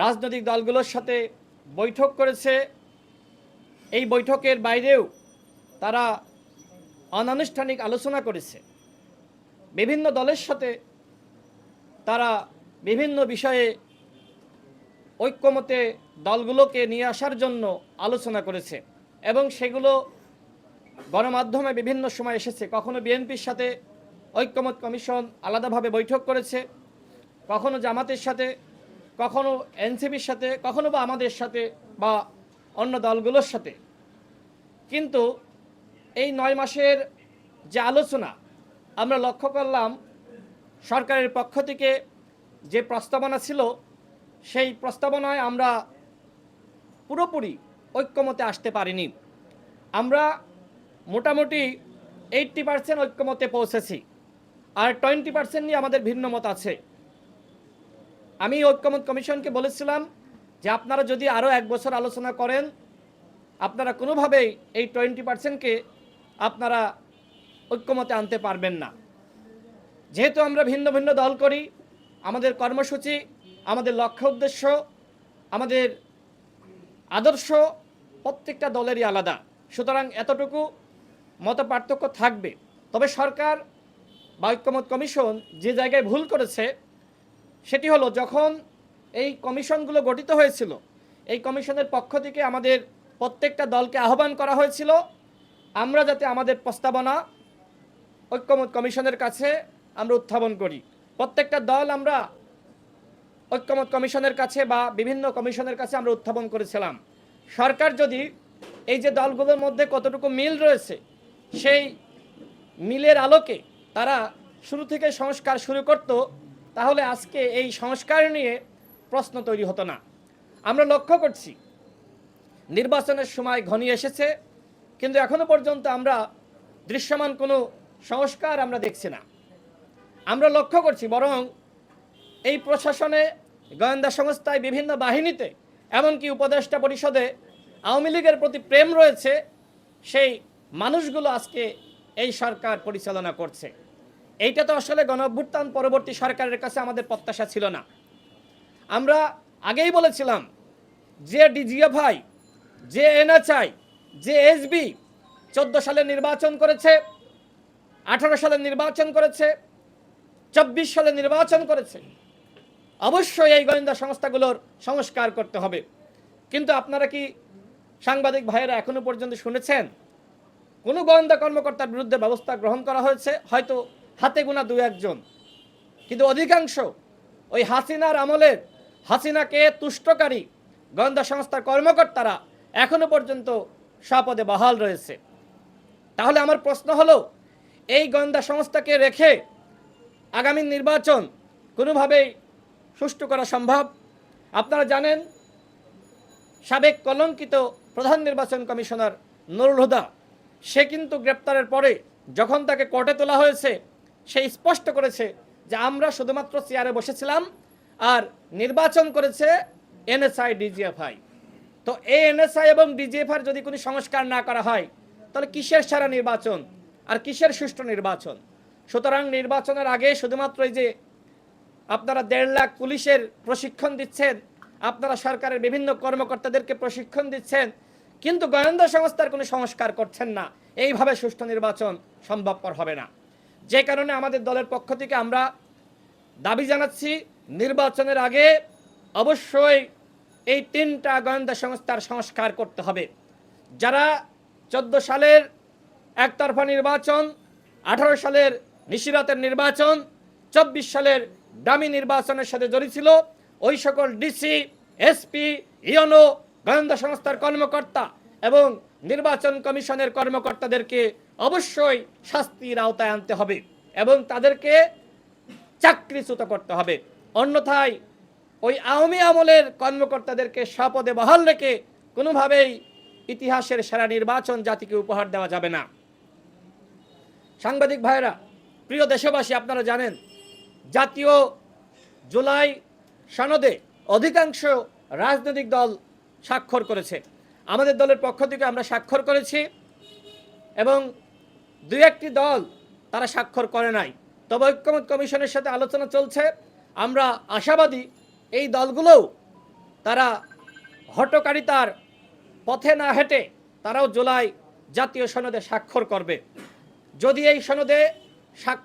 রাজনৈতিক দলগুলোর সাথে বৈঠক করেছে। এই বৈঠকের বাইরেও তারা অনানুষ্ঠানিক আলোচনা করেছে। বিভিন্ন দলের সাথে তারা বিভিন্ন বিষয়ে ঐক্যমতে দলগুলোকে নিয়ে আসার জন্য আলোচনা করেছে এবং সেগুলো গণমাধ্যমে বিভিন্ন সময় এসেছে। কখনো বিএনপির সাথে ঐক্যমত কমিশন আলাদাভাবে বৈঠক করেছে, কখনো জামাতের সাথে কখনো এনসিপির সাথে, কখনো বা আমাদের সাথে বা অন্য দলগুলোর সাথে। কিন্তু এই নয় মাসের যে আলোচনা, আমরা লক্ষ্য করলাম সরকারের পক্ষ থেকে যে প্রস্তাবনা ছিল, সেই প্রস্তাবনায় আমরা পুরোপুরি ঐক্যমতে আসতে পারিনি। আমরা মোটামুটি এইট্টি পার্সেন্ট ঐক্যমতে পৌঁছেছি। আর টোয়েন্টি পার্সেন্ট নিয়ে আমাদের ভিন্ন মত আছে। আমি ঐক্যমত কমিশনকে বলেছিলাম যে আপনারা যদি আরও এক বছর আলোচনা করেন, আপনারা কোনোভাবেই এই টোয়েন্টি পার্সেন্টকে আপনারা ঐক্যমতে আনতে পারবেন না। যেহেতু আমরা ভিন্ন ভিন্ন দল করি, আমাদের কর্মসূচি, আমাদের লক্ষ্য উদ্দেশ্য, আমাদের আদর্শ প্রত্যেকটা দলেরই আলাদা। সুতরাং এতটুকু মত পার্থক্য থাকবে। তবে সরকার বা ঐক্যমত কমিশন যে জায়গায় ভুল করেছে সেটি হলো যখন এই কমিশনগুলো গঠিত হয়েছিল, এই কমিশনের পক্ষ থেকে আমাদের প্রত্যেকটা দলকে আহ্বান করা হয়েছিল, আমরা যাতে আমাদের প্রস্তাবনা ঐক্যমত কমিশনের কাছে আমরা উত্থাপন করি। প্রত্যেকটা দল আমরা ঐক্যমত কমিশনের কাছে বা বিভিন্ন কমিশনের কাছে আমরা উত্থাপন করেছিলাম। সরকার যদি এই যে দলগুলোর মধ্যে কতটুকু মিল রয়েছে, সেই মিলের আলোকে তারা শুরু থেকে সংস্কার শুরু করত তাহলে আজকে এই সংস্কার নিয়ে প্রশ্ন তৈরি হতো না। আমরা লক্ষ্য করছি, নির্বাচনের সময় ঘনিয়ে এসেছে, কিন্তু এখনও পর্যন্ত আমরা দৃশ্যমান কোনো সংস্কার আমরা দেখছি না। আমরা লক্ষ্য করছি বরং এই প্রশাসনে, গোয়েন্দা সংস্থায়, বিভিন্ন বাহিনীতে, এমনকি উপদেষ্টা পরিষদে আওয়ামী লীগের প্রতি প্রেম রয়েছে, সেই মানুষগুলো আজকে এই সরকার পরিচালনা করছে। এইটা তো আসলে গণ অভ্যুত্থান পরবর্তী সরকারের কাছে আমাদের প্রত্যাশা ছিল না। আমরা আগেই বলেছিলাম যে ডিজিএফআই যে এনএচআই, যে এসবি চোদ্দ সালে নির্বাচন করেছে, আঠারো সালে নির্বাচন করেছে, চব্বিশ সালে নির্বাচন করেছে, অবশ্যই এই গোয়েন্দা সংস্থাগুলোর সংস্কার করতে হবে। কিন্তু আপনারা কি সাংবাদিক ভাইয়েরা এখনও পর্যন্ত শুনেছেন? কোনো গোয়েন্দা কর্মকর্তার বিরুদ্ধে ব্যবস্থা গ্রহণ করা হয়েছে? হয়তো হাতে গোনা দু একজন। কিন্তু অধিকাংশ ওই হাসিনার আমলের, হাসিনাকে তুষ্টকারী গোয়েন্দা সংস্থার কর্মকর্তারা এখনও পর্যন্ত স্বপদে বহাল রয়েছে। তাহলে আমার প্রশ্ন হলো, এই গোয়েন্দা সংস্থাকে রেখে আগামী নির্বাচন কোনোভাবেই সুষ্ঠু করা সম্ভব? আপনারা জানেন, সাবেক কলঙ্কিত প্রধান নির্বাচন কমিশনার নুরুল হুদা, সে কিন্তু গ্রেপ্তারের পরে যখন তাকে কোর্টে তোলা হয়েছে সে স্পষ্ট করেছে যে আমরা শুধুমাত্র চেয়ারে বসেছিলাম আর নির্বাচন করেছে এনএসআই, ডিজিএফআই। তো এই এনএসআই এবং ডিজিএফআই যদি কোনো সংস্কার না করা হয়, তাহলে কিসের সারা নির্বাচন আর কিসের সুষ্ঠু নির্বাচন? সুতরাং নির্বাচনের আগে শুধুমাত্র এই যে আপনারা দেড় লাখ পুলিশের প্রশিক্ষণ দিচ্ছেন, আপনারা সরকারের বিভিন্ন কর্মকর্তাদেরকে প্রশিক্ষণ দিচ্ছেন, কিন্তু গোয়েন্দা সংস্থার কোনো সংস্কার করছেন না। এইভাবে সুষ্ঠু নির্বাচন সম্ভবপর হবে না। যে কারণে আমাদের দলের পক্ষ থেকে আমরা দাবি জানাচ্ছি, নির্বাচনের আগে অবশ্যই এই তিনটা গোয়েন্দা সংস্থার সংস্কার করতে হবে। যারা চোদ্দ সালের একতরফা নির্বাচন, আঠারো সালের নিশিরাতের নির্বাচন, চব্বিশ সালের ডামি নির্বাচনের সাথে জড়িত ছিল, ওই সকল ডিসি, এসপি ইয়নো গোয়েন্দা সংস্থার কর্মকর্তা এবং নির্বাচন কমিশনের কর্মকর্তাদেরকে অবশ্যই শাস্তির আওতায় আনতে হবে এবং তাদেরকে চাকরিচ্যুত করতে হবে। অন্যথায় ওই আওয়ামী আমলের কর্মকর্তাদেরকে স্বপদে বহাল রেখে কোনোভাবেই ইতিহাসের সেরা নির্বাচন জাতিকে উপহার দেওয়া যাবে না। সাংবাদিক ভাইরা প্রিয় দেশবাসী, আপনারা জানেন, জাতীয় জুলাই সনদে অধিকাংশ রাজনৈতিক দল স্বাক্ষর করেছে। আমাদের দলের পক্ষ থেকে আমরা স্বাক্ষর করেছি এবং দুই একটি দল তারা স্বাক্ষর করে নাই। তবে ঐক্যমত কমিশনের সাথে আলোচনা চলছে। আমরা আশাবাদী এই দলগুলোও তারা হটকারিতার পথে না হেঁটে তারাও জুলাই জাতীয় সনদে স্বাক্ষর করবে। যদি এই সনদে স্বাক্ষর